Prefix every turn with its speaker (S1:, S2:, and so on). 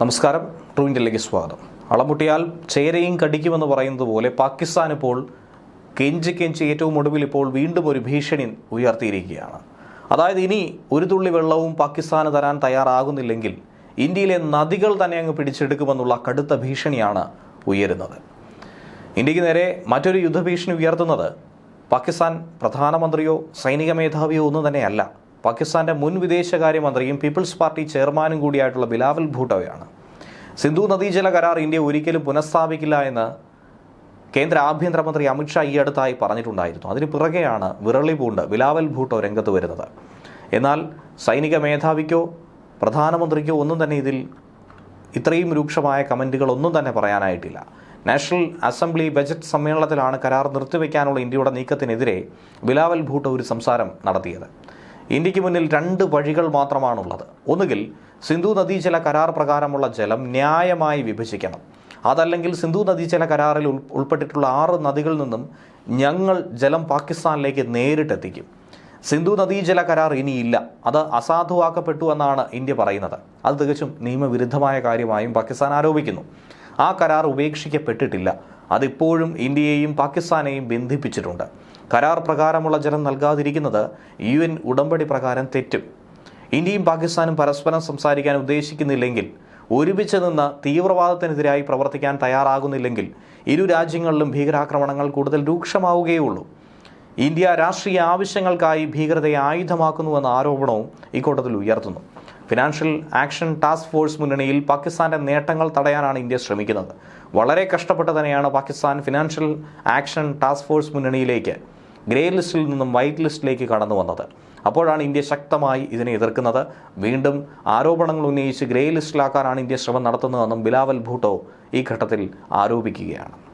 S1: നമസ്കാരം. ട്രൂ ഇന്ത്യയിലേക്ക് സ്വാഗതം. അളമുട്ടിയാൽ ചേരയും കടിക്കുമെന്ന് പറയുന്നത് പോലെ പാകിസ്ഥാൻ ഇപ്പോൾ കെഞ്ചി കെഞ്ചി ഏറ്റവും ഒടുവിൽ ഇപ്പോൾ വീണ്ടും ഒരു ഭീഷണി ഉയർത്തിയിരിക്കുകയാണ്. അതായത് ഇനി ഒരു തുള്ളി വെള്ളവും പാകിസ്ഥാന് തരാൻ തയ്യാറാകുന്നില്ലെങ്കിൽ ഇന്ത്യയിലെ നദികൾ തന്നെ അങ്ങ് പിടിച്ചെടുക്കുമെന്നുള്ള കടുത്ത ഭീഷണിയാണ് ഉയരുന്നത്. ഇന്ത്യയ്ക്ക് നേരെ മറ്റൊരു യുദ്ധഭീഷണി ഉയർത്തുന്നത് പാകിസ്ഥാൻ പ്രധാനമന്ത്രിയോ സൈനിക മേധാവിയോ ഒന്നും തന്നെയല്ല. പാകിസ്ഥാന്റെ മുൻ വിദേശകാര്യമന്ത്രിയും പീപ്പിൾസ് പാർട്ടി ചെയർമാനും കൂടിയായിട്ടുള്ള ബിലാവൽ ഭൂട്ടോയാണ്. സിന്ധു നദീജല കരാർ ഇന്ത്യ ഒരിക്കലും പുനഃസ്ഥാപിക്കില്ല എന്ന് കേന്ദ്ര ആഭ്യന്തരമന്ത്രി അമിത്ഷാ ഈ അടുത്തായി പറഞ്ഞിട്ടുണ്ടായിരുന്നു. അതിന് പിറകെയാണ് വിറളി പൂണ്ട് ബിലാവൽ ഭൂട്ടോ രംഗത്ത് വരുന്നത്. എന്നാൽ സൈനിക മേധാവിക്കോ പ്രധാനമന്ത്രിക്കോ ഒന്നും തന്നെ ഇതിൽ ഇത്രയും രൂക്ഷമായ കമന്റുകൾ ഒന്നും തന്നെ പറയാനായിട്ടില്ല. നാഷണൽ അസംബ്ലി ബജറ്റ് സമ്മേളനത്തിലാണ് കരാർ നിർത്തിവെക്കാനുള്ള ഇന്ത്യയുടെ നീക്കത്തിനെതിരെ ബിലാവൽ ഭൂട്ടോ ഒരു സംസാരം നടത്തിയത്. ഇന്ത്യയ്ക്ക് മുന്നിൽ രണ്ട് വഴികൾ മാത്രമാണുള്ളത്. ഒന്നുകിൽ സിന്ധു നദീജല കരാർ പ്രകാരമുള്ള ജലം ന്യായമായി വിഭജിക്കണം. അതല്ലെങ്കിൽ സിന്ധു നദീജല കരാറിൽ ഉൾപ്പെട്ടിട്ടുള്ള ആറ് നദികളിൽ നിന്നും ഞങ്ങൾ ജലം പാകിസ്ഥാനിലേക്ക് നേരിട്ടെത്തിക്കും. സിന്ധു നദീജല കരാർ ഇനിയില്ല. അത് അസാധുവാക്കപ്പെട്ടു എന്നാണ് ഇന്ത്യ പറയുന്നത്. അത് തികച്ചും നിയമവിരുദ്ധമായ കാര്യമായും പാകിസ്ഥാൻ ആരോപിക്കുന്നു. ആ കരാർ ഉപേക്ഷിക്കപ്പെട്ടിട്ടില്ല. അതിപ്പോഴും ഇന്ത്യയെയും പാകിസ്ഥാനെയും ബന്ധിപ്പിച്ചിട്ടുണ്ട്. കരാർ പ്രകാരമുള്ള ജലം നൽകാതിരിക്കുന്നത് യു എൻ ഉടമ്പടി പ്രകാരം തെറ്റും. ഇന്ത്യയും പാകിസ്ഥാനും പരസ്പരം സംസാരിക്കാൻ ഉദ്ദേശിക്കുന്നില്ലെങ്കിൽ ഒരുമിച്ച് നിന്ന് തീവ്രവാദത്തിനെതിരായി പ്രവർത്തിക്കാൻ തയ്യാറാകുന്നില്ലെങ്കിൽ ഇരു രാജ്യങ്ങളിലും ഭീകരാക്രമണങ്ങൾ കൂടുതൽ രൂക്ഷമാവുകയുള്ളൂ. ഇന്ത്യ രാഷ്ട്രീയ ആവശ്യങ്ങൾക്കായി ഭീകരതയെ ആയുധമാക്കുന്നുവെന്ന ആരോപണവും ഇക്കൂട്ടത്തിൽ ഉയർത്തുന്നു. ഫിനാൻഷ്യൽ ആക്ഷൻ ടാസ്ക് ഫോഴ്സ് മുന്നണിയിൽ പാകിസ്ഥാന്റെ നേട്ടങ്ങൾ തടയാനാണ് ഇന്ത്യ ശ്രമിക്കുന്നത്. വളരെ കഷ്ടപ്പെട്ട് തന്നെയാണ് Pakistan financial action task force മുന്നണിയിലേക്ക് grey ലിസ്റ്റിൽ നിന്നും വൈറ്റ് ലിസ്റ്റിലേക്ക് കടന്നു വന്നത്. അപ്പോഴാണ് ഇന്ത്യ ശക്തമായി ഇതിനെ എതിർക്കുന്നത്. വീണ്ടും ആരോപണങ്ങൾ ഉന്നയിച്ച് ഗ്രേ ലിസ്റ്റിലാക്കാനാണ് ഇന്ത്യ ശ്രമം നടത്തുന്നതെന്നും ബിലാവൽ ഭൂട്ടോ ഈ ഘട്ടത്തിൽ ആരോപിക്കുകയാണ്.